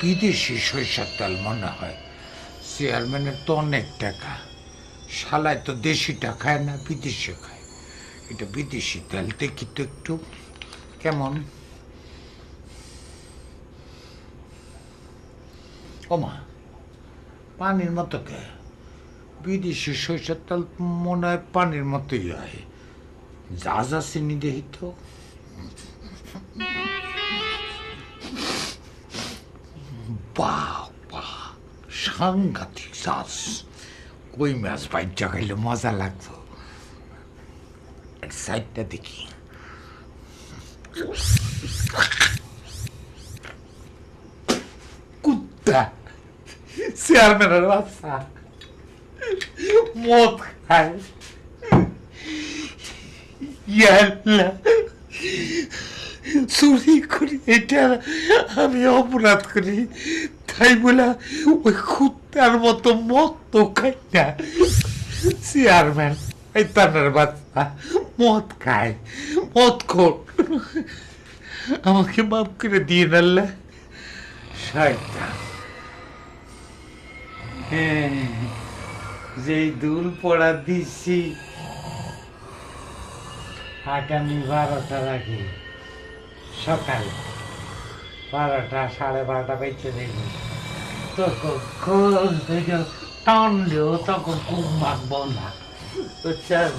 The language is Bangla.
বিদেশি সরিষার তেল মনে হয়। চেয়ারম্যানের তো অনেক টাকা। শালায় তো দেশিটা খায় না, বিদেশি খায়। এটা বিদেশি তেল, দেখি তো একটু। কেমন? ওমা, পানির মতো কে? বিদেশি সরিষার তেল মনে হয় পানির মতোই হয়। যা যা চিনি দেখি তো। বাহ বাহ সাংঘাতিক চাষ কই মাছ বাইচা খাইলে মজা লাগতো এক সাইডটা দেখি কুত্তা চেয়ারম্যানের বাচ্চা মদ খায় ইয়াল্লা চুরি করি, এটা আমি অপরাধ করি। তাই বলে ওই কুত্তার মতো মদ তো খাই না। চেয়ারম্যান এই তানার বাচ্চা, মদ খায়, মদ খোর। আমাকে মাফ করে দিয়ে নাল্লা শয়তান। হ্যাঁ যেই দুল পড়া দিচ্ছি আগামী বারোটা রাখি সকাল বারোটা সাড়ে বারোটা বেঁচে দেখব তখন তখন খুব মাখবো না। বুঝছেন?